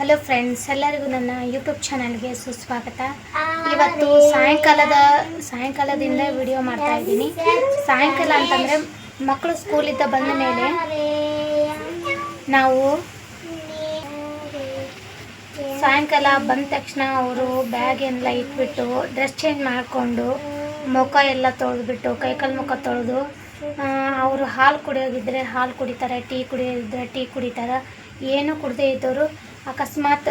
Hello friends ಎಲ್ಲರಿಗೂ ನನ್ನ YouTube ಚಾನಲ್ಗೆ ಸುಸ್ವಾಗತ. ಇವತ್ತು ಸಾಯಂಕಾಲದ ಸಾಯಂಕಾಲದಿಂದ ವಿಡಿಯೋ ಮಾಡ್ತಾ ಇದ್ದೀನಿ. ಸಾಯಂಕಾಲ ಅಂತಂದರೆ ಮಕ್ಕಳು ಸ್ಕೂಲಿಂದ ಬಂದ ಮೇಲೆ ನಾವು ಸಾಯಂಕಾಲ ಬಂದ ತಕ್ಷಣ ಅವರು ಬ್ಯಾಗ್ ಎಲ್ಲ ಇಟ್ಬಿಟ್ಟು ಡ್ರೆಸ್ ಚೇಂಜ್ ಮಾಡಿಕೊಂಡು ಮುಖ ಎಲ್ಲ ತೊಳೆದ್ಬಿಟ್ಟು ಕೈಕಾಲು ಮುಖ ತೊಳೆದು ಅವರು ಹಾಲು ಕುಡಿಯೋಗಿದ್ರೆ ಹಾಲು ಕುಡಿತಾರೆ ಟೀ ಕುಡಿಯೋದಿದ್ರೆ ಟೀ ಕುಡಿತಾರೆ. ಏನು ಕುಡದೇ ಇದ್ದವರು ಅಕಸ್ಮಾತ್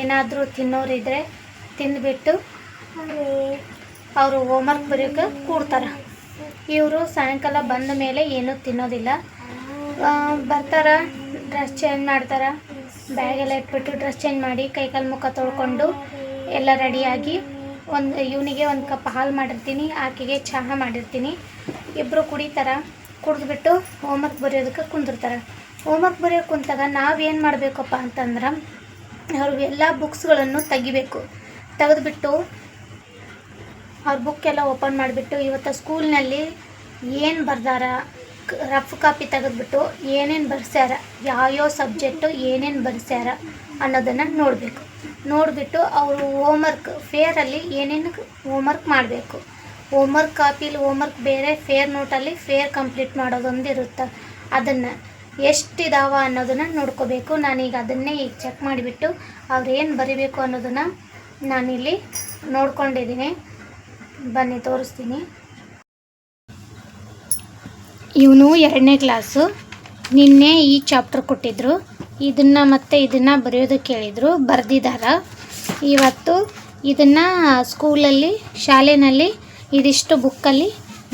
ಏನಾದರೂ ತಿನ್ನೋರಿದ್ರೆ ತಿಂದುಬಿಟ್ಟು ಅವರು ಹೋಮ್ವರ್ಕ್ ಬರೆಯೋಕೆ ಕೂಡ್ತಾರೆ. ಇವರು ಸಾಯಂಕಾಲ ಬಂದ ಮೇಲೆ ಏನೂ ತಿನ್ನೋದಿಲ್ಲ. ಬರ್ತಾರೆ ಡ್ರೆಸ್ ಚೇಂಜ್ ಮಾಡ್ತಾರೆ. ಬ್ಯಾಗೆಲ್ಲ ಇಟ್ಬಿಟ್ಟು ಡ್ರೆಸ್ ಚೇಂಜ್ ಮಾಡಿ ಕೈಕಾಲು ಮುಖ ತೊಳ್ಕೊಂಡು ಎಲ್ಲ ರೆಡಿಯಾಗಿ ಒಂದು ಇವನಿಗೆ ಒಂದು ಕಪ್ ಹಾಲು ಮಾಡಿರ್ತೀನಿ, ಆಕೆಗೆ ಚಹಾ ಮಾಡಿರ್ತೀನಿ. ಇಬ್ಬರು ಕುಡಿತಾರೆ, ಕುಡಿದ್ಬಿಟ್ಟು ಹೋಮ್ವರ್ಕ್ ಬರೆಯೋದಕ್ಕೆ ಕುಂದಿರ್ತಾರೆ. ಹೋಮ್ವರ್ಕ್ ಬರೆಯೋಕೆ ಕುಂತಾಗ ನಾವೇನು ಮಾಡಬೇಕಪ್ಪ ಅಂತಂದ್ರೆ ಅವ್ರ ಎಲ್ಲ ಬುಕ್ಸ್ಗಳನ್ನು ತೆಗಿಬೇಕು. ತೆಗೆದುಬಿಟ್ಟು ಅವ್ರ ಬುಕ್ ಎಲ್ಲ ಓಪನ್ ಮಾಡಿಬಿಟ್ಟು ಇವತ್ತು ಸ್ಕೂಲ್ನಲ್ಲಿ ಏನು ಬರ್ದಾರ ರಫ್ ಕಾಪಿ ತೆಗೆದುಬಿಟ್ಟು ಏನೇನು ಬರ್ಸ್ಯಾರ, ಯಾವ್ಯಾವ ಸಬ್ಜೆಕ್ಟು ಏನೇನು ಬರ್ಸ್ಯಾರ ಅನ್ನೋದನ್ನು ನೋಡಬೇಕು. ನೋಡಿಬಿಟ್ಟು ಅವರು ಹೋಮ್ವರ್ಕ್ ಫೇರಲ್ಲಿ ಏನೇನು ಹೋಮ್ವರ್ಕ್ ಮಾಡಬೇಕು. ಹೋಮ್ವರ್ಕ್ ಕಾಪಿಲಿ ಹೋಮ್ವರ್ಕ್ ಬೇರೆ ಫೇರ್ ನೋಟಲ್ಲಿ ಫೇರ್ ಕಂಪ್ಲೀಟ್ ಮಾಡೋದೊಂದು ಇರುತ್ತೆ ಅದನ್ನು ಎಷ್ಟಿದಾವ ಅನ್ನೋದನ್ನು ನೋಡ್ಕೋಬೇಕು. ನಾನೀಗ ಅದನ್ನೇ ಈಗ ಚೆಕ್ ಮಾಡಿಬಿಟ್ಟು ಅವ್ರು ಏನು ಬರಿಬೇಕು ಅನ್ನೋದನ್ನು ನಾನಿಲ್ಲಿ ನೋಡ್ಕೊಂಡಿದ್ದೀನಿ. ಬನ್ನಿ, ತೋರಿಸ್ತೀನಿ. ಇವನು ಎರಡನೇ ಕ್ಲಾಸು ನಿನ್ನೆ ಈ ಚಾಪ್ಟರ್ ಕೊಟ್ಟಿದ್ರು. ಇದನ್ನು ಮತ್ತು ಇದನ್ನು ಬರೆಯೋದಕ್ಕೆ ಹೇಳಿದರು ಬರೆದಿದ್ದಾರೆ ಇವತ್ತು ಇದನ್ನು ಸ್ಕೂಲಲ್ಲಿ ಶಾಲೆಯಲ್ಲಿ ಇದಿಷ್ಟು ಬುಕ್ಕಲ್ಲಿ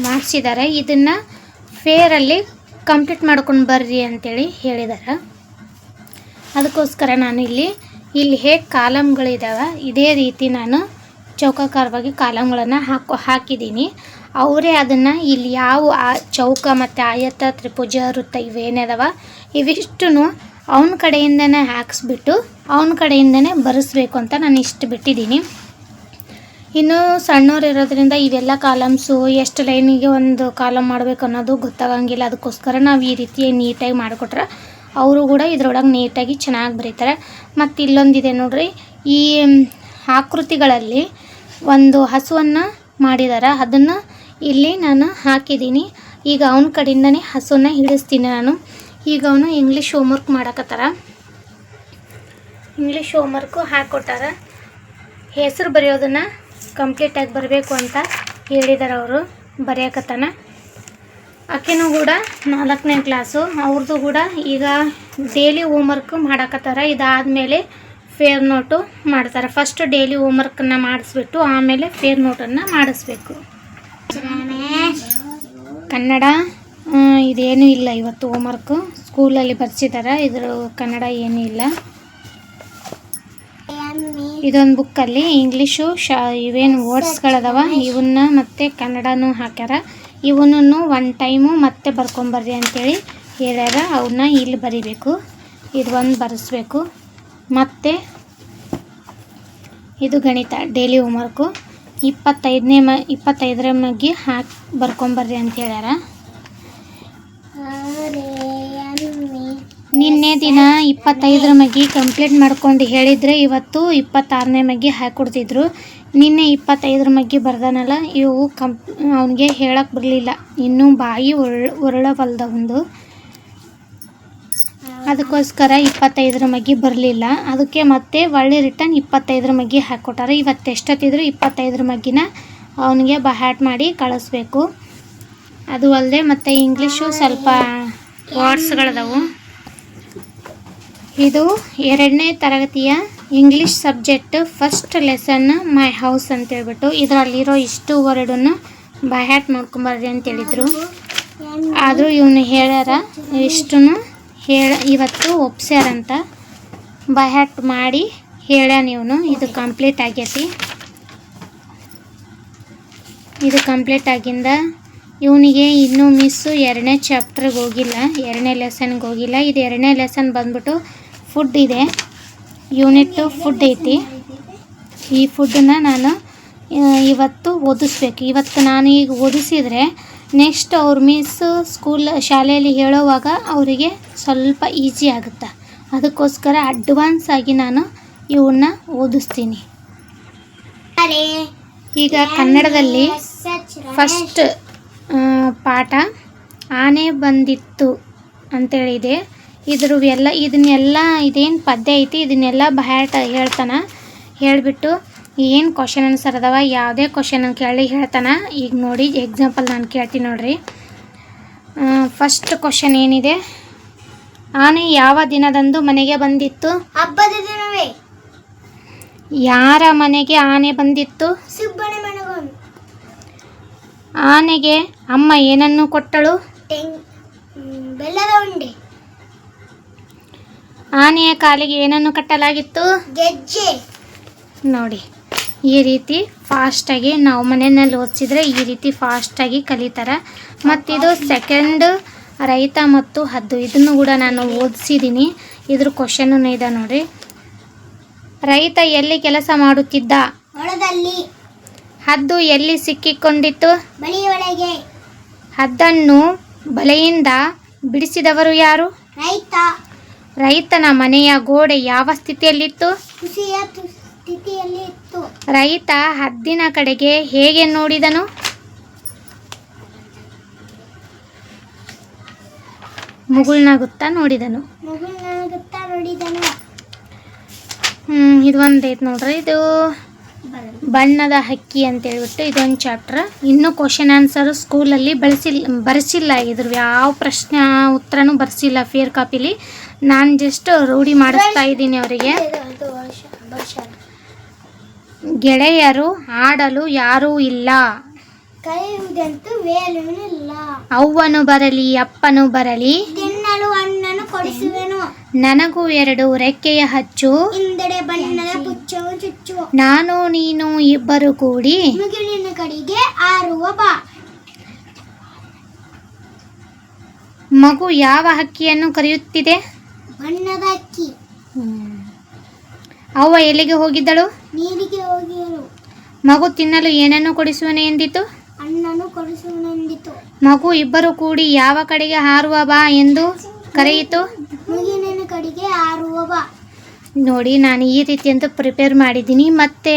ಮಾಡಿಸಿದ್ದಾರೆ ಇದನ್ನು ಫೇರಲ್ಲಿ ಕಂಪ್ಲೀಟ್ ಮಾಡ್ಕೊಂಡು ಬರ್ರಿ ಅಂತೇಳಿ ಹೇಳಿದ್ದಾರೆ ಅದಕ್ಕೋಸ್ಕರ ನಾನು ಇಲ್ಲಿ ಇಲ್ಲಿ ಹೇಗೆ ಕಾಲಮ್ಗಳಿದ್ದಾವೆ ಇದೇ ರೀತಿ ನಾನು ಚೌಕಾಕಾರವಾಗಿ ಕಾಲಮ್ಗಳನ್ನು ಹಾಕೋ ಹಾಕಿದ್ದೀನಿ ಅವರೇ ಅದನ್ನು ಇಲ್ಲಿ ಯಾವ ಆ ಚೌಕ ಮತ್ತು ಆಯತ ತ್ರಿಪುಜ ವೃತ್ತ ಇವೇನಿದಾವೆ ಇವಿಷ್ಟು ಅವನ ಕಡೆಯಿಂದನೇ ಹಾಕಿಸ್ಬಿಟ್ಟು ಅವನ ಕಡೆಯಿಂದನೇ ಬರೆಸ್ಬೇಕು ಅಂತ ನಾನು ಇಷ್ಟು ಬಿಟ್ಟಿದ್ದೀನಿ ಇನ್ನು ಸಣ್ಣವ್ರು ಇರೋದ್ರಿಂದ ಇವೆಲ್ಲ ಕಾಲಮ್ಸು, ಎಷ್ಟು ಲೈನಿಗೆ ಒಂದು ಕಾಲಮ್ ಮಾಡಬೇಕು ಅನ್ನೋದು ಗೊತ್ತಾಗಂಗಿಲ್ಲ. ಅದಕ್ಕೋಸ್ಕರ ನಾವು ಈ ರೀತಿ ನೀಟಾಗಿ ಮಾಡಿಕೊಟ್ರೆ ಅವರು ಕೂಡ ಇದ್ರೊಳಗೆ ನೀಟಾಗಿ ಚೆನ್ನಾಗಿ ಬರೀತಾರೆ. ಮತ್ತು ಇಲ್ಲೊಂದಿದೆ ನೋಡ್ರಿ, ಈ ಆಕೃತಿಗಳಲ್ಲಿ ಒಂದು ಹಸುವನ್ನು ಮಾಡಿದ್ದಾರೆ ಅದನ್ನು ಇಲ್ಲಿ ನಾನು ಹಾಕಿದ್ದೀನಿ ಈಗ ಅವನ ಕಡೆಯಿಂದನೇ ಹಸುವನ್ನ ಹಿಡಿಸ್ತೀನಿ ನಾನು. ಈಗ ಅವನು ಇಂಗ್ಲೀಷ್ ಹೋಮ್ವರ್ಕ್ ಮಾಡಕತ್ತಾರ. ಇಂಗ್ಲೀಷ್ ಹೋಮ್ವರ್ಕು ಹಾಕ್ಕೊಟ್ಟಾರ ಹೆಸರು ಬರೆಯೋದನ್ನು ಕಂಪ್ಲೀಟಾಗಿ ಬರಬೇಕು ಅಂತ ಹೇಳಿದ್ದಾರೆ ಅವರು, ಬರೆಯಕತ್ತಾನ. ಆಕೆನೂ ಕೂಡ ನಾಲ್ಕನೇ ಕ್ಲಾಸು ಅವ್ರದ್ದು ಕೂಡ ಈಗ ಡೈಲಿ ಹೋಮ್ವರ್ಕ್ ಮಾಡಕತ್ತಾರ. ಇದಾದಮೇಲೆ ಫೇರ್ ನೋಟು ಮಾಡ್ತಾರೆ. ಫಸ್ಟ್ ಡೈಲಿ ಹೋಮ್ವರ್ಕನ್ನು ಮಾಡಿಸ್ಬಿಟ್ಟು ಆಮೇಲೆ ಫೇರ್ ನೋಟನ್ನು ಮಾಡಿಸ್ಬೇಕು. ಕನ್ನಡ ಇದೇನು ಇದೇನೂ ಇಲ್ಲ ಇವತ್ತು ಹೋಮ್ವರ್ಕು ಸ್ಕೂಲಲ್ಲಿ ಬರ್ಸಿದ್ದಾರೆ ಇದ್ರ ಕನ್ನಡ ಏನೂ ಇಲ್ಲ. ಇದೊಂದು ಬುಕ್ಕಲ್ಲಿ ಇಂಗ್ಲೀಷು ಶಾ ಇವೇನು ವರ್ಡ್ಸ್ಗಳದಾವ ಇವನ್ನ ಮತ್ತೆ ಕನ್ನಡನೂ ಹಾಕ್ಯಾರ. ಇವನನ್ನು ಒನ್ ಟೈಮು ಮತ್ತೆ ಬರ್ಕೊಂಬರ್ರಿ ಅಂತೇಳಿ ಹೇಳ್ಯಾರ. ಅವನ್ನ ಇಲ್ಲಿ ಬರಿಬೇಕು. ಇದು ಒಂದು ಬರೆಸ್ಬೇಕು. ಮತ್ತು ಇದು ಗಣಿತ ಡೈಲಿ ಹೋಮ್ವರ್ಕು ಇಪ್ಪತ್ತೈದನೇ ಮ, ಇಪ್ಪತ್ತೈದರ ಮಗ್ಗಿ ಹಾಕಿ ಬರ್ಕೊಂಬರ್ರಿ ಅಂತ ಹೇಳ್ಯಾರ. ನಿನ್ನೆ ದಿನ ಇಪ್ಪತ್ತೈದರ ಮಗ್ಗಿ ಕಂಪ್ಲೀಟ್ ಮಾಡ್ಕೊಂಡು ಹೇಳಿದರೆ ಇವತ್ತು ಇಪ್ಪತ್ತಾರನೇ ಮಗ್ಗಿ ಹಾಕ್ಕೊಡ್ತಿದ್ರು ನಿನ್ನೆ ಇಪ್ಪತ್ತೈದರ ಮಗ್ಗಿ ಬರ್ದಾನಲ್ಲ, ಇವು ಕಂಪ್ ಅವನಿಗೆ ಹೇಳಕ್ಕೆ ಬರಲಿಲ್ಲ. ಇನ್ನೂ ಬಾಯಿ ಒಳ್ಳ ಒರಳವಲ್ದ ಒಂದು. ಅದಕ್ಕೋಸ್ಕರ ಇಪ್ಪತ್ತೈದರ ಮಗ್ಗಿ ಬರಲಿಲ್ಲ. ಅದಕ್ಕೆ ಮತ್ತೆ ಒಳ್ಳೆ ರಿಟರ್ನ್ ಇಪ್ಪತ್ತೈದರ ಮಗ್ಗಿ ಹಾಕ್ಕೊಟ್ಟಾರೆ ಇವತ್ತು ಎಷ್ಟೊತ್ತಿದ್ರು ಇಪ್ಪತ್ತೈದರ ಮಗ್ಗಿನ ಅವನಿಗೆ ಬಹಾಟ್ ಮಾಡಿ ಕಳಿಸ್ಬೇಕು. ಅದು ಅಲ್ಲದೆ ಮತ್ತು ಇಂಗ್ಲೀಷು ಸ್ವಲ್ಪ ವರ್ಡ್ಸ್ಗಳದಾವು ಇದು ಎರಡನೇ ತರಗತಿಯ English subject first lesson my house ಅಂತ ಹೇಳ್ಬಿಟ್ಟು ಇದರಲ್ಲಿರೋ ಇಷ್ಟು ವರ್ಡನ್ನು ಬಹ್ಯಾಟ್ ಮಾಡ್ಕೊಂಬರ್ರಿ ಅಂತೇಳಿದರು ಆದರೂ ಇವನು ಹೇಳ್ಯಾರ ಇಷ್ಟು ಹೇಳ, ಇವತ್ತು ಒಪ್ಸ್ಯಾರಂತ ಬಹ್ಯಾಟ್ ಮಾಡಿ ಹೇಳ್ಯಾನ ಇವನು. ಇದು ಕಂಪ್ಲೀಟ್ ಆಗೈತಿ. ಇದು ಕಂಪ್ಲೀಟ್ ಆಗಿಂದ ಇವನಿಗೆ ಇನ್ನೂ ಮಿಸ್ಸು ಎರಡನೇ ಚಾಪ್ಟ್ರಿಗೆ ಹೋಗಿಲ್ಲ, ಎರಡನೇ ಲೆಸನ್ಗೆ ಹೋಗಿಲ್ಲ. ಇದು ಎರಡನೇ ಲೆಸನ್ ಬಂದ್ಬಿಟ್ಟು ಫುಡ್ ಇದೆ. ಯೂನಿಟ್ ಫುಡ್ ಐತಿ. ಈ ಫುಡ್ಡನ್ನು ನಾನು ಇವತ್ತು ಓದಿಸ್ಬೇಕು. ಇವತ್ತು ನಾನು ಈಗ ಓದಿಸಿದರೆ ನೆಕ್ಸ್ಟ್ ಅವ್ರ ಮಿಸ್ ಸ್ಕೂಲ್ ಶಾಲೆಯಲ್ಲಿ ಹೇಳೋವಾಗ ಅವರಿಗೆ ಸ್ವಲ್ಪ ಈಸಿ ಆಗುತ್ತೆ. ಅದಕ್ಕೋಸ್ಕರ ಅಡ್ವಾನ್ಸ್ ಆಗಿ ನಾನು ಇವನ್ನ ಓದಿಸ್ತೀನಿ. ಈಗ ಕನ್ನಡದಲ್ಲಿ ಫಸ್ಟ್ ಪಾಠ ಆನೆ ಬಂದಿತ್ತು ಅಂತೇಳಿದೆ. ಇದ್ರ ಎಲ್ಲ ಇದನ್ನೆಲ್ಲ ಇದೇನು ಪದ್ಯ ಐತಿ ಇದನ್ನೆಲ್ಲ ಬಹಳ ಹೇಳ್ತಾನೆ. ಹೇಳಿಬಿಟ್ಟು ಏನು ಕ್ವಶನ್ ಆನ್ಸರ್ ಅದಾವ ಯಾವುದೇ ಕ್ವಶನ್ ಕೇಳಿ ಹೇಳ್ತಾನೆ. ಈಗ ನೋಡಿ ಎಕ್ಸಾಂಪಲ್ ನಾನು ಕೇಳ್ತೀನಿ ನೋಡಿರಿ. ಫಸ್ಟ್ ಕ್ವಶನ್ ಏನಿದೆ? ಆನೆ ಯಾವ ದಿನದಂದು ಮನೆಗೆ ಬಂದಿತ್ತು? ಹಬ್ಬದ ದಿನವೇ. ಯಾರ ಮನೆಗೆ ಆನೆ ಬಂದಿತ್ತು? ಆನೆಗೆ ಅಮ್ಮ ಏನನ್ನು ಕೊಟ್ಟಳು? ಬೆಲ್ಲದ ಉಂಡೆ. ಆನೆಯ ಕಾಲಿಗೆ ಏನನ್ನು ಕಟ್ಟಲಾಗಿತ್ತು? ಗೆಜ್ಜೆ. ನೋಡಿ ಈ ರೀತಿ ಫಾಸ್ಟಾಗಿ ನಾವು ಮನೆಯಲ್ಲಿ ಓದಿಸಿದ್ರೆ ಈ ರೀತಿ ಫಾಸ್ಟಾಗಿ ಕಲಿತಾರೆ. ಮತ್ತಿದು ಸೆಕೆಂಡ್ ರೈತ ಮತ್ತು ಹದ್ದು ಇದನ್ನು ಕೂಡ ನಾನು ಓದಿಸಿದ್ದೀನಿ ಇದ್ರ ಕ್ವಶನ್ ಇದೆ ನೋಡಿ. ರೈತ ಎಲ್ಲಿ ಕೆಲಸ ಮಾಡುತ್ತಿದ್ದ? ಹೊಲದಲ್ಲಿ. ಹದ್ದು ಎಲ್ಲಿ ಸಿಕ್ಕಿಕೊಂಡಿತ್ತು? ಹದ್ದನ್ನು ಬಲೆಯಿಂದ ಬಿಡಿಸಿದವರು ಯಾರು? ರೈತ. ರೈತನ ಮನೆಯ ಗೋಡೆ ಯಾವ ಸ್ಥಿತಿಯಲ್ಲಿತ್ತು? ಕುಸಿಯ ತು- ಸ್ಥಿತಿಯಲ್ಲಿ ಇತ್ತು ರೈತ ಹದ್ದಿನ ಕಡೆಗೆ ಹೇಗೆ ನೋಡಿದನು? ಮುಗುಳ್ನಾಗುತ್ತಾ ನೋಡಿದನು? ಮಗುನಾಗುತ್ತಾ ನೋಡಿದನು. ಹ್ಮ್ ಇದು ಒಂದೈತ್ ನೋಡ್ರಿ ಇದು. ಬಣ್ಣದ ಹಕ್ಕಿ ಅಂತ ಹೇಳ್ಬಿಟ್ಟು ಇದೊಂದು ಚಾಪ್ಟರ್ ಇನ್ನೂ ಕ್ವಶನ್ ಆನ್ಸರ್ ಸ್ಕೂಲಲ್ಲಿ ಬಳಸಿಲ್ಲ ಬರೆಸಿಲ್ಲ. ಇದ್ರು ಯಾವ ಪ್ರಶ್ನೆ ಉತ್ತರನೂ ಬರೆಸಿಲ್ಲ ಫೇರ್ ಕಾಪಿಲಿ ನಾನು ಜಸ್ಟ್ ರೂಢಿ ಮಾಡಿಸ್ತಾ ಇದ್ದೀನಿ ಅವರಿಗೆ. ಗೆಳೆಯರು ಆಡಲು ಯಾರೂ ಇಲ್ಲ. ಅವನು ಅವ್ವನು ಬರಲಿ ಅಪ್ಪನು ಬರಲಿ. ನನಗೂ ಎರಡು ರೆಕ್ಕೆಯ ಹಚ್ಚು. ನಾನು ನೀನು ಇಬ್ಬರು ಕೂಡಿ ಮುಗಿಲಿನ ಕಡೆಗೆ ಆರುವ ಬಾ. ಮಗು ಯಾವ ಹಕ್ಕಿಯನ್ನು ಕರೆಯುತ್ತಿದೆ? ಬಣ್ಣದ ಅಕ್ಕಿ ಅವ್ವ ಎಲ್ಲಿಗೆ ಹೋಗಿದ್ದಳು? ನೀರಿಗೆ ಹೋಗಿರು ಮಗು ತಿನ್ನಲು ಏನನ್ನು ಕೊಡಿಸುವನೆ ಎಂದಿತು? ಅಣ್ಣನು ಕೊಡಿಸುವನೆಂದಿತು ಮಗು ಇಬ್ಬರು ಕೂಡಿ ಯಾವ ಕಡೆಗೆ ಹಾರುವ ಬಾ ಎಂದು ಕರೆಯಿತು? ಮುಗಿಲಿನ ಕಡೆಗೆ ಹಾರುವ ಬಾ. ನೋಡಿ, ನಾನು ಈ ರೀತಿ ಅಂತ ಪ್ರಿಪೇರ್ ಮಾಡಿದ್ದೀನಿ. ಮತ್ತು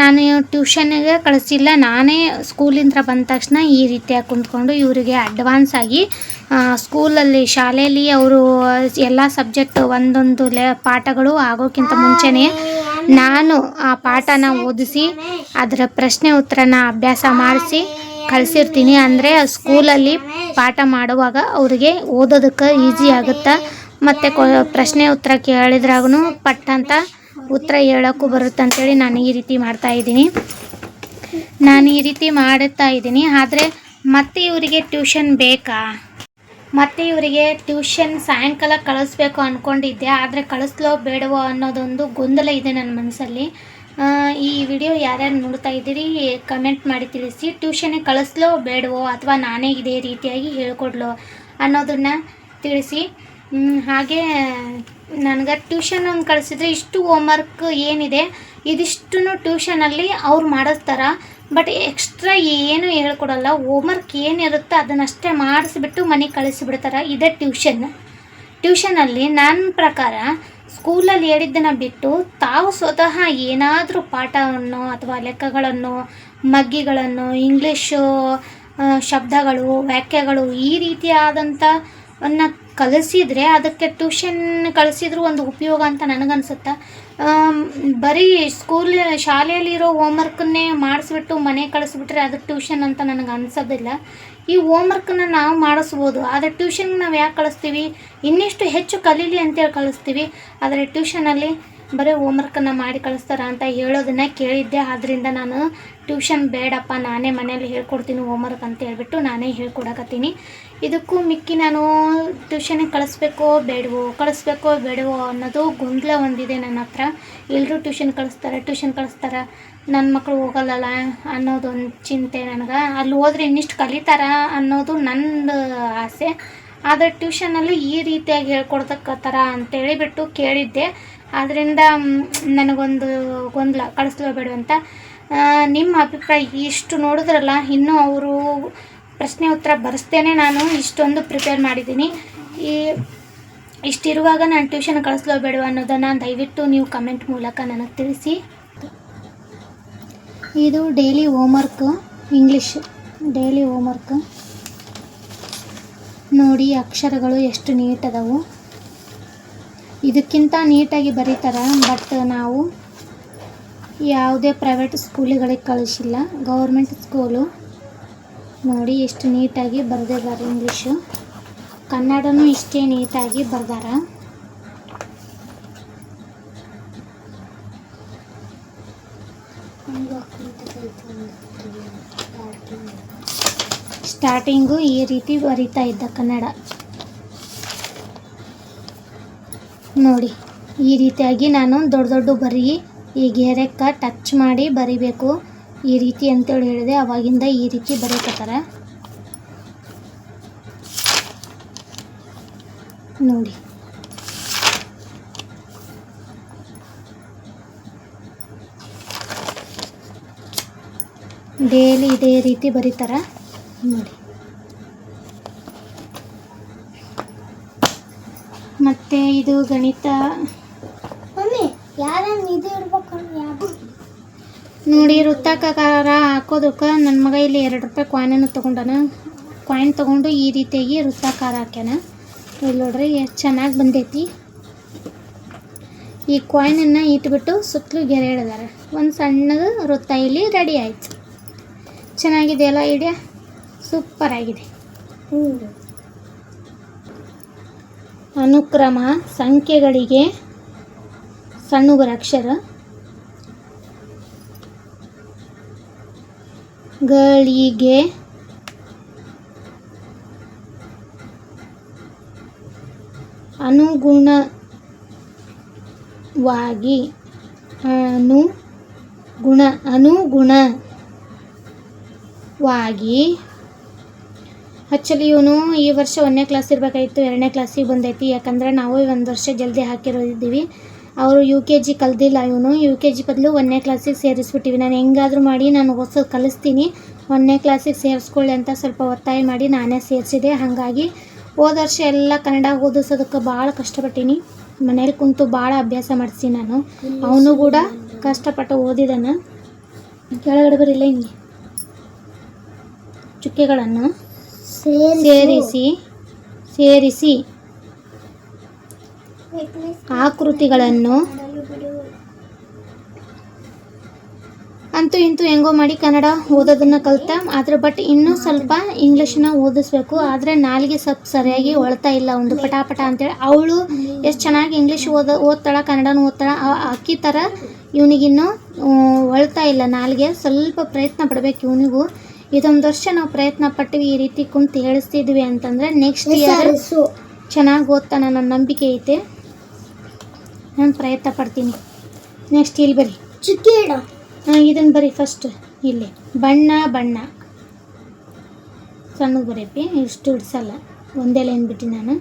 ನಾನು ಟ್ಯೂಷನ್ಗೆ ಕಳಿಸಿಲ್ಲ. ನಾನೇ ಸ್ಕೂಲಿಂದ ಬಂದ ತಕ್ಷಣ ಈ ರೀತಿಯಾಗಿ ಕುಂತ್ಕೊಂಡು ಇವರಿಗೆ ಅಡ್ವಾನ್ಸ್ ಆಗಿ ಸ್ಕೂಲಲ್ಲಿ ಶಾಲೆಯಲ್ಲಿ ಅವರು ಎಲ್ಲ ಸಬ್ಜೆಕ್ಟ್ ಒಂದೊಂದು ಲೆ, ಪಾಠಗಳು ಆಗೋಕ್ಕಿಂತ ಮುಂಚೆನೇ ನಾನು ಆ ಪಾಠನ ಓದಿಸಿ, ಅದರ ಪ್ರಶ್ನೆ ಉತ್ತರನ ಅಭ್ಯಾಸ ಮಾಡಿಸಿ ಕಳಿಸಿರ್ತೀನಿ. ಅಂದರೆ ಸ್ಕೂಲಲ್ಲಿ ಪಾಠ ಮಾಡುವಾಗ ಅವರಿಗೆ ಓದೋದಕ್ಕೆ ಈಸಿ ಆಗುತ್ತೆ? ಮತ್ತು ಕೊ ಪ್ರಶ್ನೆ ಉತ್ತರ ಕೇಳಿದ್ರಾಗೂ ಪಟ್ಟಂತ ಉತ್ತರ ಹೇಳೋಕ್ಕೂ ಬರುತ್ತೆ ಅಂತೇಳಿ ನಾನು ಈ ರೀತಿ ಮಾಡ್ತಾ ಇದ್ದೀನಿ. ನಾನು ಈ ರೀತಿ ಮಾಡುತ್ತಾ ಇದ್ದೀನಿ. ಆದರೆ ಮತ್ತೆ ಇವರಿಗೆ ಟ್ಯೂಷನ್ ಬೇಕಾ? ಮತ್ತೆ ಇವರಿಗೆ ಟ್ಯೂಷನ್ ಸಾಯಂಕಾಲ ಕಳಿಸ್ಬೇಕು ಅಂದ್ಕೊಂಡಿದ್ದೆ ಆದರೆ ಕಳಿಸ್ಲೋ ಬೇಡವೋ ಅನ್ನೋದೊಂದು ಗೊಂದಲ ಇದೆ ನನ್ನ ಮನಸ್ಸಲ್ಲಿ. ಈ ವಿಡಿಯೋ ಯಾರ್ಯಾರು ನೋಡ್ತಾ ಇದ್ದೀರಿ, ಕಮೆಂಟ್ ಮಾಡಿ ತಿಳಿಸಿ. ಟ್ಯೂಷನ್ಗೆ ಕಳಿಸ್ಲೋ ಬೇಡವೋ ಅಥವಾ ನಾನೇ ಇದೇ ರೀತಿಯಾಗಿ ಹೇಳ್ಕೊಡ್ಲೋ ಅನ್ನೋದನ್ನು ತಿಳಿಸಿ. ಹಾಗೆ ನನಗೆ ಟ್ಯೂಷನ್ ಒಂದು ಕಳಿಸಿದ್ರೆ ಇಷ್ಟು ಹೋಮ್ವರ್ಕ್ ಏನಿದೆ ಇದಿಷ್ಟು ಟ್ಯೂಷನಲ್ಲಿ ಅವ್ರು ಮಾಡಿಸ್ತಾರ ಬಟ್ ಎಕ್ಸ್ಟ್ರಾ ಏನು ಹೇಳ್ಕೊಡಲ್ಲ ಹೋಮ್ವರ್ಕ್ ಏನಿರುತ್ತೋ ಅದನ್ನಷ್ಟೇ ಮಾಡಿಸ್ಬಿಟ್ಟು ಮನೆಗೆ ಕಳಿಸಿಬಿಡ್ತಾರೆ ಇದೇ ಟ್ಯೂಷನ್ ಟ್ಯೂಷನಲ್ಲಿ ನನ್ನ ಪ್ರಕಾರ ಸ್ಕೂಲಲ್ಲಿ ಹೇಳಿದ್ದನ್ನು ಬಿಟ್ಟು ತಾವು ಸ್ವತಃ ಏನಾದರೂ ಪಾಠವನ್ನು ಅಥವಾ ಲೆಕ್ಕಗಳನ್ನು, ಮಗ್ಗಿಗಳನ್ನು ಇಂಗ್ಲೀಷು ಶಬ್ದಗಳು ವಾಕ್ಯಗಳು ಈ ರೀತಿಯಾದಂಥ ಅನ್ನ ಕಲಿಸಿದರೆ ಅದಕ್ಕೆ ಟ್ಯೂಷನ್ ಕಳಿಸಿದ್ರು ಒಂದು ಉಪಯೋಗ ಅಂತ ನನಗನ್ಸುತ್ತೆ. ಬರೀ ಸ್ಕೂಲ್ ಶಾಲೆಯಲ್ಲಿರೋ ಹೋಮ್ವರ್ಕನ್ನೇ ಮಾಡಿಸ್ಬಿಟ್ಟು ಮನೆ ಕಳಿಸ್ಬಿಟ್ರೆ ಅದು ಟ್ಯೂಷನ್ ಅಂತ ನನಗೆ ಅನ್ಸೋದಿಲ್ಲ ಈ ಹೋಮ್ವರ್ಕನ್ನು ನಾವು ಮಾಡಿಸ್ಬೋದು, ಆದರೆ ಟ್ಯೂಷನ್ಗೆ ನಾವು ಯಾಕೆ ಕಳಿಸ್ತೀವಿ? ಇನ್ನಿಷ್ಟು ಹೆಚ್ಚು ಕಲೀಲಿ ಅಂತೇಳಿ ಕಳಿಸ್ತೀವಿ. ಆದರೆ ಟ್ಯೂಷನಲ್ಲಿ ಬರೀ ಹೋಮ್ವರ್ಕನ್ನು ಮಾಡಿ ಕಳಿಸ್ತಾರ ಅಂತ ಹೇಳೋದನ್ನ ಕೇಳಿದ್ದೆ. ಆದ್ದರಿಂದ ನಾನು ಟ್ಯೂಷನ್ ಬೇಡಪ್ಪ, ನಾನೇ ಮನೇಲಿ ಹೇಳ್ಕೊಡ್ತೀನಿ ಹೋಮ್ವರ್ಕ್ ಅಂತ ಹೇಳ್ಬಿಟ್ಟು ನಾನೇ ಹೇಳ್ಕೊಡಕತ್ತೀನಿ. ಇದಕ್ಕೂ ಮಿಕ್ಕಿ ನಾನು ಟ್ಯೂಷನಿಗೆ ಕಳಿಸ್ಬೇಕೋ ಬೇಡವೋ ಕಳಿಸ್ಬೇಕೋ ಬೇಡವೋ ಅನ್ನೋದು ಗೊಂದಲ ಒಂದಿದೆ ನನ್ನ ಹತ್ರ. ಎಲ್ಲರೂ ಟ್ಯೂಷನ್ ಕಳಿಸ್ತಾರೆ ಟ್ಯೂಷನ್ ಕಳಿಸ್ತಾರೆ ನನ್ನ ಮಕ್ಕಳು ಹೋಗಲ್ಲಲ್ಲ ಅನ್ನೋದೊಂದು ಚಿಂತೆ ನನಗೆ. ಅಲ್ಲಿ ಹೋದ್ರೆ ಇನ್ನಿಷ್ಟು ಕಲಿತಾರ ಅನ್ನೋದು ನಂದು ಆಸೆ. ಆದರೆ ಟ್ಯೂಷನಲ್ಲಿ ಈ ರೀತಿಯಾಗಿ ಹೇಳ್ಕೊಡ್ತಕ್ಕ ಅಂತೇಳಿ ಬಿಟ್ಟು ಕೇಳಿದ್ದೆ. ಆದ್ದರಿಂದ ನನಗೊಂದು ಗೊಂದಲ, ಕಳಿಸ್ಲೋ ಬೇಡ ಅಂತ. ನಿಮ್ಮ ಅಭಿಪ್ರಾಯ ಇಷ್ಟು ನೋಡಿದ್ರಲ್ಲ, ಇನ್ನೂ ಅವರು ಪ್ರಶ್ನೆ ಉತ್ತರ ಬರೆಸ್ತೇನೆ ನಾನು, ಇಷ್ಟೊಂದು ಪ್ರಿಪೇರ್ ಮಾಡಿದ್ದೀನಿ. ಈ, ಇಷ್ಟಿರುವಾಗ ನಾನು ಟ್ಯೂಷನ್ ಕಳಿಸ್ಲೋ ಬೇಡ ಅನ್ನೋದನ್ನು ದಯವಿಟ್ಟು ನೀವು ಕಮೆಂಟ್ ಮೂಲಕ ನನಗೆ ತಿಳಿಸಿ. ಇದು daily homework English daily homework ನೋಡಿ ಅಕ್ಷರಗಳು ಎಷ್ಟು ನೀಟ್ ಅದಾವು. ಇದಕ್ಕಿಂತ ನೀಟಾಗಿ ಬರೀತಾರೆ ಬಟ್ ನಾವು ಯಾವುದೇ ಪ್ರೈವೇಟ್ ಸ್ಕೂಲುಗಳಿಗೆ ಕಳಿಸಿಲ್ಲ. ಗೌರ್ಮೆಂಟ್ ಸ್ಕೂಲು ನೋಡಿ ಎಷ್ಟು ನೀಟಾಗಿ ಬರೆದಿದ್ದಾರೆ ಇಂಗ್ಲೀಷು ಕನ್ನಡನೂ ಇಷ್ಟೇ ನೀಟಾಗಿ ಬರ್ದಾರ. ಸ್ಟಾರ್ಟಿಂಗು ಈ ರೀತಿ ಬರಿತಾ ಇದ್ದ ಕನ್ನಡ. ನೋಡಿ. ಈ ರೀತಿಯಾಗಿ ನಾನು ದೊಡ್ಡ ದೊಡ್ಡ ಬರೀ ಈ ಗೆರೆಕ್ಕ ಟಚ್ ಮಾಡಿ ಬರಿಬೇಕು. ಈ ರೀತಿ ಅಂತೇಳಿ ಹೇಳಿದೆ, ಅವಾಗಿಂದ ಈ ರೀತಿ ಬರೀತಾರೆ ನೋಡಿ. ಡೇಲಿ ಇದೇ ರೀತಿ ಬರೀತಾರ. ನೋಡಿ. ಮತ್ತೆ ಇದು ಗಣಿತ. ಮಮ್ಮಿ ಯಾರನ್ನ ಇದು ಇರ್ಬೇಕು ಯಾರು? ನೋಡಿ ವೃತ್ತಾಕಾರ ಹಾಕೋದಕ್ಕೆ ನನ್ನ ಮಗ ಇಲ್ಲಿ ಎರಡು ರೂಪಾಯಿ ಕಾಯಿನನ್ನು ತೊಗೊಂಡಾನ. ಕಾಯಿನ್ ತೊಗೊಂಡು ಈ ರೀತಿಯಾಗಿ ವೃತ್ತಾಕಾರ ಹಾಕ್ಯಾನ. ಇಲ್ಲಿ ನೋಡ್ರಿ ಚೆನ್ನಾಗಿ ಬಂದೈತಿ. ಈ ಕಾಯಿನನ್ನು ಇಟ್ಬಿಟ್ಟು ಸುತ್ತಲೂ ಗೆರೆ ಹಿಡಿದಾರೆ ಒಂದು ಸಣ್ಣದು ವೃತ್ತ ಇಲ್ಲಿ ರೆಡಿ ಆಯಿತು. ಚೆನ್ನಾಗಿದೆಯಲ್ಲ ಐಡಿಯಾ ಸೂಪರ್ ಆಗಿದೆ. ಅನುಕ್ರಮ ಸಂಖ್ಯೆಗಳಿಗೆ ಸಣ್ಣುಗರಕ್ಷರ ಗಳಿಗೆ ಅನುಗುಣವಾಗಿ ಅನುಗುಣ ಅನುಗುಣವಾಗಿ ಆ್ಯಕ್ಚುಲಿ ಇವನು ಈ ವರ್ಷ ಒಂದನೇ ಕ್ಲಾಸ್ ಇರಬೇಕಾಗಿತ್ತು, ಎರಡನೇ ಕ್ಲಾಸಿಗೆ ಬಂದೈತಿ. ಯಾಕಂದರೆ ನಾವು ಒಂದು ವರ್ಷ ಜಲ್ದಿ ಹಾಕಿರೋದಿದ್ದೀವಿ. ಅವರು ಯು ಕೆ ಜಿ ಕಲ್ದಿಲ್ಲ ಇವನು. ಯು ಕೆ ಜಿ ಬದಲು ಒಂದನೇ ಕ್ಲಾಸಿಗೆ ಸೇರಿಸ್ಬಿಟ್ಟಿವಿ. ನಾನು ಹೆಂಗಾದರೂ ಮಾಡಿ ನಾನು ಹೊಸ ಕಲಿಸ್ತೀನಿ. ಒಂದನೇ ಕ್ಲಾಸಿಗೆ ಸೇರಿಸ್ಕೊಳ್ಳಿ ಅಂತ ಸ್ವಲ್ಪ ಒತ್ತಾಯ ಮಾಡಿ ನಾನೇ ಸೇರಿಸಿದೆ. ಹಾಗಾಗಿ ಹೋದ ವರ್ಷ ಎಲ್ಲ ಕನ್ನಡ ಓದಿಸೋದಕ್ಕೆ ಭಾಳ ಕಷ್ಟಪಟ್ಟೀನಿ. ಮನೇಲಿ ಕುಂತು ಭಾಳ ಅಭ್ಯಾಸ ಮಾಡಿಸಿ ನಾನು. ಅವನು ಕೂಡ ಕಷ್ಟಪಟ್ಟು ಓದಿದಾನ. ಕೆಳಗಡೆ ಬರಿಲ್ಲ ಹಿಂಗೆ ಚುಕ್ಕೆಗಳನ್ನು. ಸೇರಿಸಿ. ಸೇರಿಸಿ ಆಕೃತಿಗಳನ್ನು. ಅಂತೂ ಇಂತೂ ಹೆಂಗೋ ಮಾಡಿ ಕನ್ನಡ ಓದೋದನ್ನು ಕಲಿತ, ಆದರೆ ಬಟ್ ಇನ್ನೂ ಸ್ವಲ್ಪ ಇಂಗ್ಲೀಷನ್ನ ಓದಿಸ್ಬೇಕು. ಆದರೆ ನಾಲಿಗೆ ಸ್ವಲ್ಪ ಸರಿಯಾಗಿ ಒಳ್ತಾ ಇಲ್ಲ ಒಂದು ಪಟಾಪಟ ಪಟ ಅಂತೇಳಿ. ಅವಳು ಎಷ್ಟು ಚೆನ್ನಾಗಿ ಇಂಗ್ಲೀಷ್ ಓದ, ಓದ್ತಾಳ, ಕನ್ನಡನೂ ಓದ್ತಾಳ ಅಕ್ಕಿ ಥರ ಇವನಿಗಿನ್ನೂ ಒಳ್ತಾ ಇಲ್ಲ ನಾಲಿಗೆ. ಸ್ವಲ್ಪ ಪ್ರಯತ್ನ ಪಡಬೇಕು ಇವನಿಗೂ. ಇದೊಂದು ವರ್ಷ ನಾವು ಪ್ರಯತ್ನ ಪಟ್ಟಿವಿ ಈ ರೀತಿ ಕುಂತು ಹೇಳಿಸ್ತಿದ್ವಿ ಅಂತಂದ್ರೆ ನೆಕ್ಸ್ಟ್ ಇಯರ್ ಚೆನ್ನಾಗಿ ಓದ್ತಾನ ನನ್ನ ನಂಬಿಕೆ ಐತೆ. ನಾನು ಪ್ರಯತ್ನ ಪಡ್ತೀನಿ. ನೆಕ್ಸ್ಟ್ ಇಲ್ಲಿ ಬರಿ ಚುಕ್ಕೇಡ ಹಾಂ ಇದನ್ನು ಬರಿ ಫಸ್ಟ್ ಇಲ್ಲಿ. ಬಣ್ಣ ಬಣ್ಣ. ಸಣ್ಣಗೆ ಬರೀಪಿ ಇಷ್ಟು ಹಿಡ್ಸಲ್ಲ ಒಂದೇ ಲೈನ್ ಬಿಟ್ಟು ನಾನು.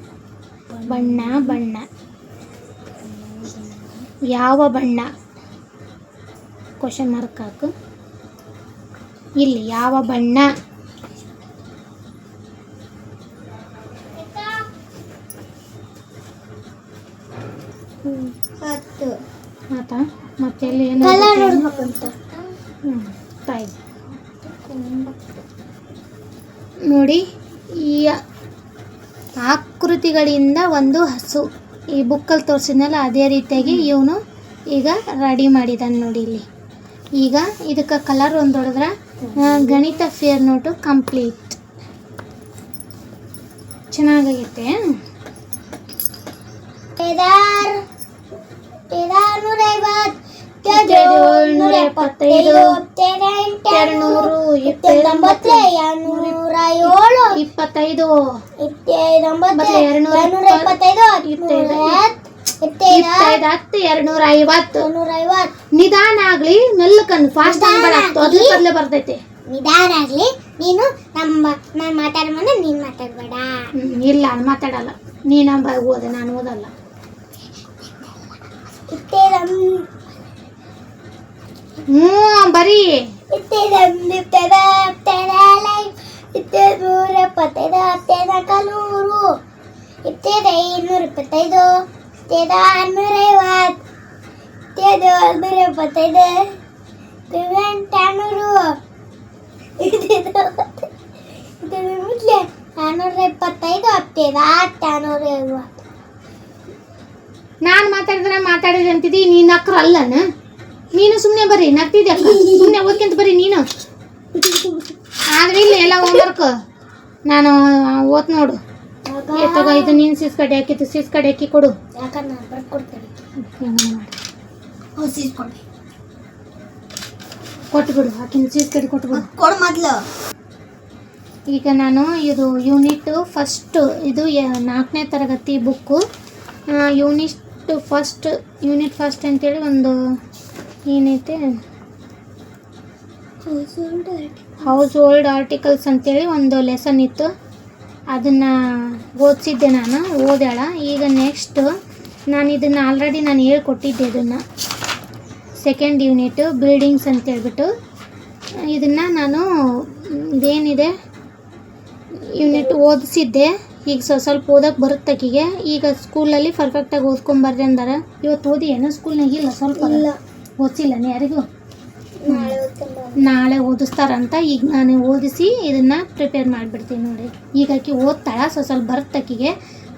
ಬಣ್ಣ ಬಣ್ಣ. ಯಾವ ಬಣ್ಣ? ಕ್ವಶನ್ ಮಾರ್ಕ್ ಹಾಕು. ಇಲ್ಲಿ ಯಾವ ಬಣ್ಣ? ಹತ್ತು. ಆತಾ? ಮತ್ತೆ ಎಲ್ಲಿ ಏನು ಕಲರ್ ನೋಡ್ಬೇಕಂತ ಹ್ಞೂ ತಾಯಿ. ನೋಡಿ ಈ ಆಕೃತಿಗಳಿಂದ ಒಂದು ಹಸು. ಈ ಬುಕ್ಕಲ್ಲಿ ತೋರಿಸಿದ್ನಲ್ಲ ಅದೇ ರೀತಿಯಾಗಿ ಇವನು ಈಗ ರೆಡಿ ಮಾಡಿದ್ದಾನೆ ನೋಡಿ ಇಲ್ಲಿ. ಈಗ ಇದಕ್ಕೆ ಕಲರ್ ಒಂದು ಹೊಡೆದ್ರೆ ಗಣಿತ ಫೇರ್ ನೋಟು ಕಂಪ್ಲೀಟ್ ಚೆನ್ನಾಗೈತೆ. ಟೆದಾರ್ ಟೆದಾರ್ ನೂರ ಐವತ್ತು ಇಪ್ಪತ್ತೈದು, ನೂರ ಎಪ್ಪತ್ತೈದು, ಎರಡ್ನೂರು ಎರಡ್ನೂರು, ಇಪ್ಪತ್ತೊಂಬತ್ತು ಎರಡ್ನೂರ ಏಳು ಇಪ್ಪತ್ತೈದು ಎರಡ್ನೂರ ಎರಡ್ನೂರ ಇಪ್ಪತ್ತೈದು ಇಪ್ಪತ್ತೈದು, ಇಪ್ಪತ್ತೈದು ಇಪ್ಪತ್ತೈದು ಹತ್ತು ಎರಡ್ನೂರ ಐವತ್ತು ನಿಧಾನ ಆಗ್ಲಿ ಮೆಲ್ಲಕನ್ ಫಾಸ್ಟ್ ಆಗಿ ತೊದಲು ಆಗ್ಲಿ. ಬರ್ತೈತೆ. ನಿಧಾನ ಆಗ್ಲಿ. ನೀನು ನಮ್ಮ ನಾನು ಮಾತಾಡ ಮುಂದೆ ನೀನು ಮಾತಾಡಬೇಡ. ಇಲ್ಲ ನಾನ್ ಮಾತಾಡಲ್ಲ. ನೀನ ಓದ ನಾನು ಓದಲ್ಲ. ಹ್ಞೂ ಬರೀ. ಎಪ್ಪತ್ತೈದು ಹತ್ತೇದ ಕಲೂರು ಇತ್ತೇದ ಇನ್ನೂರ ಇಪ್ಪತ್ತೈದು. ಐವತ್ತು ನಾನು ಮಾತಾಡಿದ್ರೆ ಮಾತಾಡಿದ್ರೆ ಅಂತಿದ್ದಿ ನೀನು ಅಕ್ರ ಅಲ್ಲನ? ನೀನು ಸುಮ್ಮನೆ ಬರ್ರಿ ನಗ್ತಿದ್ದೆ ಸುಮ್ಮನೆ ಓದ್ಕೊಂತ ಬರ್ರಿ ನೀನು. ಆದ್ರೆ ಇಲ್ಲ ಎಲ್ಲ ಹೋಮ್ವರ್ಕ್ ನಾನು ಓದ್ ನೋಡು. ಏ ತಗೋ ಇದು ನೀನು ಸಿಸ್ ಕಡೆ ಹಾಕಿತ್ತು ಸಿಸ್ ಕಡೆ ಹಾಕಿ ಕೊಡು. ಯಾಕಂದ್ರೆ ನಾನು ಬರ್ಕೊಡ್ತೇನೆ ಕೊಟ್ಬಿಡು ಆಕಿನ ಸೀಸ್ ಕಡೆ ಕೊಟ್ಬಿಡು. ಕೊಡು ಮೊದಲು. ಈಗ ನಾನು ಇದು ಯೂನಿಟ್ ಫಸ್ಟ್ ಇದು ನಾಲ್ಕನೇ ತರಗತಿ book. Unit first unit first ಅಂತೇಳಿ ಒಂದು ಏನೈತೆ? ಹೌಸ್ ಹೋಲ್ಡ್ ಆರ್ಟಿಕಲ್ಸ್ ಅಂತೇಳಿ ಒಂದು ಲೆಸನ್ ಇತ್ತು. ಅದನ್ನು ಓದಿಸಿದ್ದೆ ನಾನು ಓದ್ಯಾಳ. ಈಗ ನೆಕ್ಸ್ಟ್ ನಾನು ಇದನ್ನು ಆಲ್ರೆಡಿ ನಾನು ಹೇಳ್ಕೊಟ್ಟಿದ್ದೆ ಇದನ್ನು. ಸೆಕೆಂಡ್ ಯೂನಿಟು ಬಿಲ್ಡಿಂಗ್ಸ್ ಅಂತೇಳ್ಬಿಟ್ಟು ಇದನ್ನು ನಾನು ಇದೇನಿದೆ? ಯೂನಿಟ್ ಓದಿಸಿದ್ದೆ. ಈಗ ಸ್ವ- ಸ್ವಲ್ಪ ಓದಕ್ಕೆ ಬರುತ್ತೆ ಆಕಿಗೆ. ಈಗ ಸ್ಕೂಲಲ್ಲಿ ಪರ್ಫೆಕ್ಟಾಗಿ ಓದ್ಕೊಂಬರ್ರಿ ಅಂದಾರ. ಇವತ್ತು ಓದಿ ಏನೋ? ಸ್ಕೂಲ್ನಾಗ ಇಲ್ಲ ಸ್ವಲ್ಪ? ಇಲ್ಲ. ಓದಿಸಿಲ್ಲ ಯಾರಿಗೂ? ನಾಳೆ ಓದಿಸ್ತಾರಂತ ಈಗ ನಾನು ಓದಿಸಿ ಇದನ್ನು ಪ್ರಿಪೇರ್ ಮಾಡಿಬಿಡ್ತೀನಿ ನೋಡಿ ಈಗ ಆಕೆ ಓದ್ತಾಳೆ ಸೊ ಸ್ವಲ್ಪ ಬರ್ತಕ್ಕಿಗೆ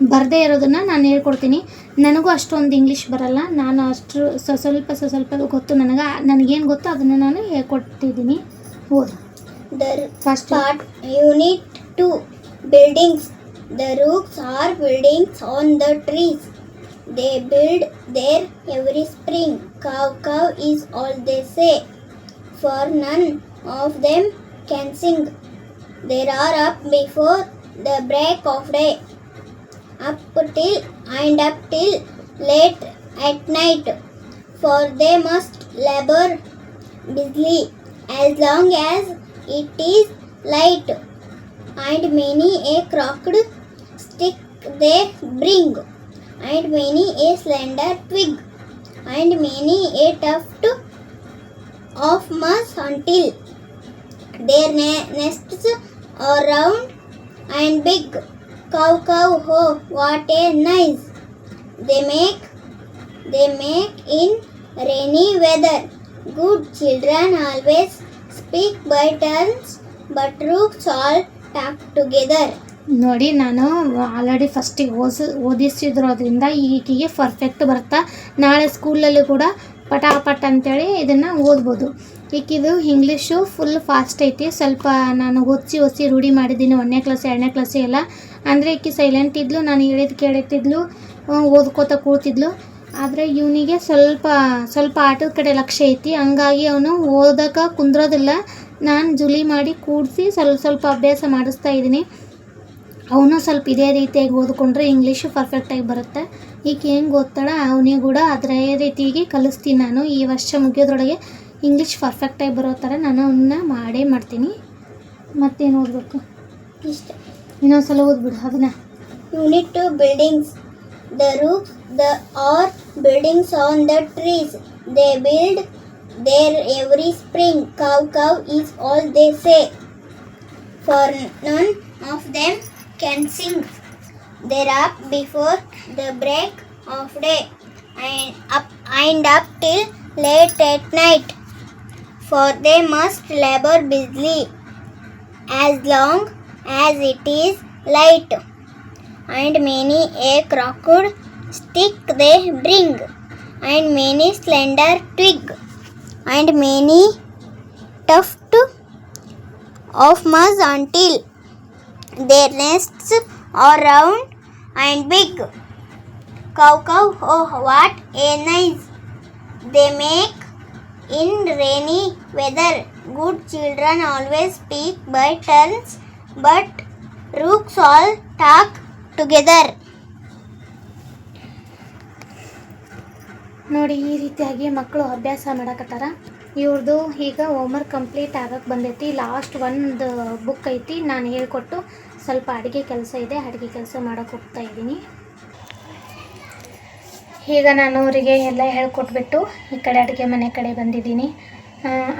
ಬರದೇ ಇರೋದನ್ನು ನಾನು ಹೇಳ್ಕೊಡ್ತೀನಿ ನನಗೂ ಅಷ್ಟೊಂದು ಇಂಗ್ಲೀಷ್ ಬರಲ್ಲ ನಾನು ಅಷ್ಟು ಸ್ವ ಸ್ವಲ್ಪ ಸ್ವ ಸ್ವಲ್ಪ ಗೊತ್ತು ನನಗೆ ನನಗೇನು ಗೊತ್ತು ಅದನ್ನು ನಾನು ಹೇಳ್ಕೊಡ್ತಿದ್ದೀನಿ ಓದು there first part unit 2 buildings. The roofs are buildings on the trees. They build there every spring. Cow cow is all they say. For none of them can sing. They are up before the break of day. Up till and up till late at night. For they must labor busily as long as it is light, and many a crooked stick they bring, and many a slender twig, and many a tuft of moss until their ne- nests are round and big. Cow, cow, ho, what a noise they make! They make in rainy weather. Good children always speak by turns, but rooks all talk together. ನೋಡಿ ನಾನು already ಫಸ್ಟಿಗೆ ಓದಿಸ್ ಓದಿಸಿದ್ರೋದ್ರಿಂದ ಈಗೀಗೆ perfect ಬರುತ್ತಾ ನಾಳೆ ಸ್ಕೂಲಲ್ಲಿ ಕೂಡ ಪಟ ಪಟ ಅಂತೇಳಿ ಇದನ್ನು ಓದ್ಬೋದು. ಈಕಿದು ಇಂಗ್ಲೀಷು ಫುಲ್ ಫಾಸ್ಟ್ ಐತಿ. ಸ್ವಲ್ಪ ನಾನು ಒದಿಸಿ ಒದಿಸಿ ರೂಢಿ ಮಾಡಿದ್ದೀನಿ ಒಂದನೇ ಕ್ಲಾಸ್ ಎರಡನೇ ಕ್ಲಾಸ್ ಎಲ್ಲ. ಅಂದರೆ ಈಕಿ ಸೈಲೆಂಟ್ ಇದ್ಲು, ನಾನು ಹೇಳಿದ್ದು ಕೇಳುತ್ತಿದ್ಲು ಓದ್ಕೋತ ಕೂತಿದ್ಲು. ಆದರೆ ಇವನಿಗೆ ಸ್ವಲ್ಪ ಸ್ವಲ್ಪ ಆಟದ ಕಡೆ ಲಕ್ಷ್ಯ ಐತಿ. ಹಂಗಾಗಿ ಅವನು ಓದಕ್ಕೆ ಕುಂದ್ರೋದಿಲ್ಲ. ನಾನು ಜುಲಿ ಮಾಡಿ ಕೂಡಿಸಿ ಸ್ವಲ್ಪ ಸ್ವಲ್ಪ ಅಭ್ಯಾಸ ಮಾಡಿಸ್ತಾ ಇದ್ದೀನಿ. ಅವನು ಸ್ವಲ್ಪ ಇದೇ ರೀತಿಯಾಗಿ ಓದ್ಕೊಂಡ್ರೆ ಇಂಗ್ಲೀಷು ಪರ್ಫೆಕ್ಟಾಗಿ ಬರುತ್ತೆ. ಈಕೆ ಏನು ಗೊತ್ತಾಳ ಅವನೇ ಕೂಡ ಅದೇ ರೀತಿಗೆ ಕಲಿಸ್ತೀನಿ ನಾನು. ಈ ವರ್ಷ ಮುಗಿಯೋದ್ರೊಳಗೆ ಇಂಗ್ಲೀಷ್ ಪರ್ಫೆಕ್ಟಾಗಿ ಬರೋ ಥರ ನಾನು ಅವನ್ನ ಮಾಡೇ ಮಾಡ್ತೀನಿ. ಮತ್ತೆ ನೋಡಬೇಕು ಇಷ್ಟೆ. ಇನ್ನೊಂದು ಸಲ ಓದ್ಬಿಡು ಅದನ್ನ. Unit two buildings the roof the are buildings on the trees they build there every spring caw caw is all they say for none of them can sing They're up before the break of day and up and up till late at night. For they must labor busily as long as it is light and many a crooked stick they bring, and many slender twig, and many tuft of moss until their nests are round and big. Cow cow, oh what a nice they make in rainy weather. Good children always speak by turns, but rooks all talk together. ನೋಡಿ ಈ ರೀತಿಯಾಗಿ ಮಕ್ಕಳು ಅಭ್ಯಾಸ ಮಾಡಕತ್ತಾರ ಇವ್ರದ್ದು ಈಗ homework complete ಆಗಕ್ಕೆ ಬಂದೈತಿ ಲಾಸ್ಟ್ ಒಂದು ಬುಕ್ ಐತಿ ನಾನು ಹೇಳ್ಕೊಟ್ಟು ಸ್ವಲ್ಪ ಅಡುಗೆ ಕೆಲಸ ಇದೆ, ಅಡುಗೆ ಕೆಲಸ ಮಾಡೋಕೆ ಹೋಗ್ತಾ ಇದ್ದೀನಿ. ಈಗ ನಾನು ಅವರಿಗೆ ಎಲ್ಲ ಹೇಳ್ಕೊಟ್ಬಿಟ್ಟು ಈ ಕಡೆ ಅಡುಗೆ ಮನೆ ಕಡೆ ಬಂದಿದ್ದೀನಿ.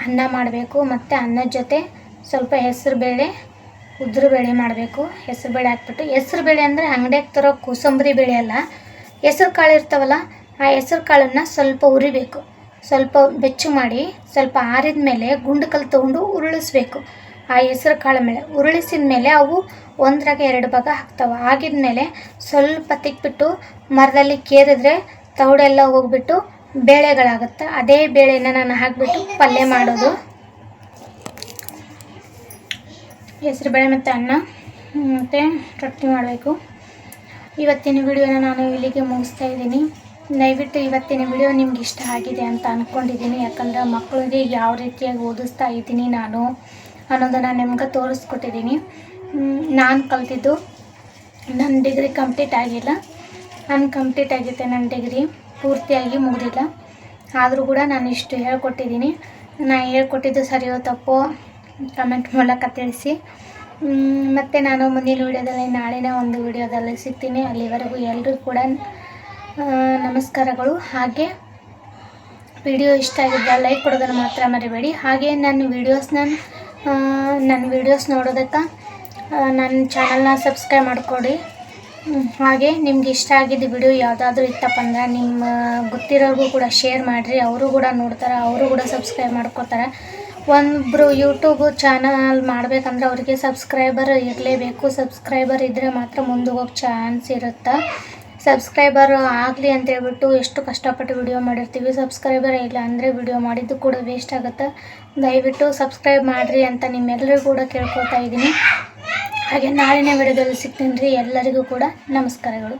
ಅನ್ನ ಮಾಡಬೇಕು, ಮತ್ತು ಅನ್ನದ ಜೊತೆ ಸ್ವಲ್ಪ ಹೆಸರು ಬೇಳೆ, ಉದ್ರ ಬೇಳೆ ಮಾಡಬೇಕು. ಹೆಸರು ಬೇಳೆ ಹಾಕ್ಬಿಟ್ಟು, ಹೆಸರು ಬೇಳೆ ಅಂದರೆ ಅಂಗಡಿಯಾಗ ತರೋ ಕೋಸಂಬರಿ ಬೇಳೆ ಅಲ್ಲ, ಹೆಸರು ಕಾಳು ಇರ್ತಾವಲ್ಲ, ಆ ಹೆಸರು ಕಾಳನ್ನು ಸ್ವಲ್ಪ ಉರಿಬೇಕು ಸ್ವಲ್ಪ ಬೆಚ್ಚು ಮಾಡಿ, ಸ್ವಲ್ಪ ಆರಿದ ಮೇಲೆ ಗುಂಡು ಕಲ್ಲು ತೊಗೊಂಡು ಉರುಳಿಸ್ಬೇಕು. ಆ ಹೆಸರು ಕಾಳ ಮೇಲೆ. ಉರುಳಿಸಿದ ಮೇಲೆ ಅವು ಒಂದ್ರಾಗ ಎರಡು ಭಾಗ ಆಗ್ತಾವೆ ಆಗಿದ್ಮೇಲೆ ಸ್ವಲ್ಪ ತಿಕ್ಬಿಟ್ಟು ಮರದಲ್ಲಿ ಕೇರಿದ್ರೆ ತೌಡೆಲ್ಲ ಹೋಗ್ಬಿಟ್ಟು ಬೇಳೆಗಳಾಗುತ್ತೆ. ಅದೇ ಬೇಳೆನ ನಾನು ಹಾಕಿಬಿಟ್ಟು ಪಲ್ಯ ಮಾಡೋದು. ಹೆಸರು ಬೇಳೆ ಮತ್ತು ಅನ್ನ ಮತ್ತು ರೊಟ್ಟಿ ಮಾಡಬೇಕು. ಇವತ್ತಿನ ವಿಡಿಯೋನ ನಾನು ಇಲ್ಲಿಗೆ ಮುಗಿಸ್ತಾ ಇದ್ದೀನಿ. ದಯವಿಟ್ಟು ಇವತ್ತಿನ ವಿಡಿಯೋ ನಿಮ್ಗೆ ಇಷ್ಟ ಆಗಿದೆ ಅಂತ ಅಂದ್ಕೊಂಡಿದ್ದೀನಿ ಯಾಕಂದರೆ ಮಕ್ಕಳಿಗೆ ಯಾವ ರೀತಿಯಾಗಿ ಓದಿಸ್ತಾ ಇದ್ದೀನಿ ನಾನು. ಅನ್ನೋದನ್ನು ನಿಮ್ಗೆ ತೋರಿಸ್ಕೊಟ್ಟಿದ್ದೀನಿ. ನಾನು ಕಲ್ತಿದ್ದು ನನ್ನ ಡಿಗ್ರಿ ಕಂಪ್ಲೀಟ್ ಆಗಿಲ್ಲ. ನಾನು ಕಂಪ್ಲೀಟ್ ಆಗಿದ್ದೆ ನನ್ನ ಡಿಗ್ರಿ ಪೂರ್ತಿಯಾಗಿ ಮುಗಿದಿಲ್ಲ. ಆದರೂ ಕೂಡ ನಾನು ಇಷ್ಟು ಹೇಳ್ಕೊಟ್ಟಿದ್ದೀನಿ. ನಾನು ಹೇಳ್ಕೊಟ್ಟಿದ್ದು ಸರಿಯೋ ತಪ್ಪೋ ಕಮೆಂಟ್ ಮೂಲಕ ತಿಳಿಸಿ. ಮತ್ತು ನಾನು ಮುಂದಿನ ವೀಡಿಯೋದಲ್ಲಿ ನಾಳಿನ ಒಂದು ವಿಡಿಯೋದಲ್ಲಿ ಸಿಗ್ತೀನಿ. ಅಲ್ಲಿವರೆಗೂ ಎಲ್ಲರೂ ಕೂಡ ನಮಸ್ಕಾರಗಳು. ಹಾಗೆ ವಿಡಿಯೋ ಇಷ್ಟ ಆಗಿದ್ದ ಲೈಕ್ ಕೊಡೋದನ್ನು ಮಾತ್ರ ಮರಿಬೇಡಿ. ಹಾಗೆ ನನ್ನ ವೀಡಿಯೋಸ್ನ ನನ್ನ ವೀಡಿಯೋಸ್ ನೋಡೋದಕ್ಕೆ ನನ್ನ ಚಾನಲ್ನ ಸಬ್ಸ್ಕ್ರೈಬ್ ಮಾಡಿಕೊಡಿ. ಹಾಗೆ ನಿಮ್ಗೆ ಇಷ್ಟ ಆಗಿದ್ದ ವಿಡಿಯೋ ಯಾವುದಾದ್ರೂ ಇತ್ತಪ್ಪ ಅಂದ್ರೆ ನಿಮ್ಮ ಗೊತ್ತಿರೋರಿಗೂ ಕೂಡ ಶೇರ್ ಮಾಡಿರಿ, ಅವರು ಕೂಡ ನೋಡ್ತಾರೆ, ಅವರು ಕೂಡ ಸಬ್ಸ್ಕ್ರೈಬ್ ಮಾಡ್ಕೋತಾರೆ. ಒಬ್ಬರು ಯೂಟ್ಯೂಬ್ ಚಾನಲ್ ಮಾಡಬೇಕಂದ್ರೆ ಅವರಿಗೆ ಸಬ್ಸ್ಕ್ರೈಬರ್ ಇರಲೇಬೇಕು. ಸಬ್ಸ್ಕ್ರೈಬರ್ ಇದ್ದರೆ ಮಾತ್ರ ಮುಂದೆ ಹೋಗೋ ಚಾನ್ಸ್ ಇರುತ್ತೆ. ಸಬ್ಸ್ಕ್ರೈಬರ್ ಆಗಲಿ ಅಂತ ಹೇಳ್ಬಿಟ್ಟು ಎಷ್ಟು ಕಷ್ಟಪಟ್ಟು ವಿಡಿಯೋ ಮಾಡಿರ್ತೀವಿ ಸಬ್ಸ್ಕ್ರೈಬರ್ ಇಲ್ಲ ಅಂದರೆ ವಿಡಿಯೋ ಮಾಡಿದ್ದು ಕೂಡ ವೇಸ್ಟ್ ಆಗುತ್ತೆ. ದಯವಿಟ್ಟು ಸಬ್ಸ್ಕ್ರೈಬ್ ಮಾಡಿರಿ ಅಂತ ನಿಮ್ಮೆಲ್ಲರಿಗೂ ಕೂಡ ಕೇಳ್ಕೊಳ್ತಾ ಇದ್ದೀನಿ. ಹಾಗೆ ನಾಳಿನ ವಿಡಿಯೋದಲ್ಲಿ ಸಿಗ್ತೀನಿ ರೀ. ಎಲ್ಲರಿಗೂ ಕೂಡ ನಮಸ್ಕಾರಗಳು.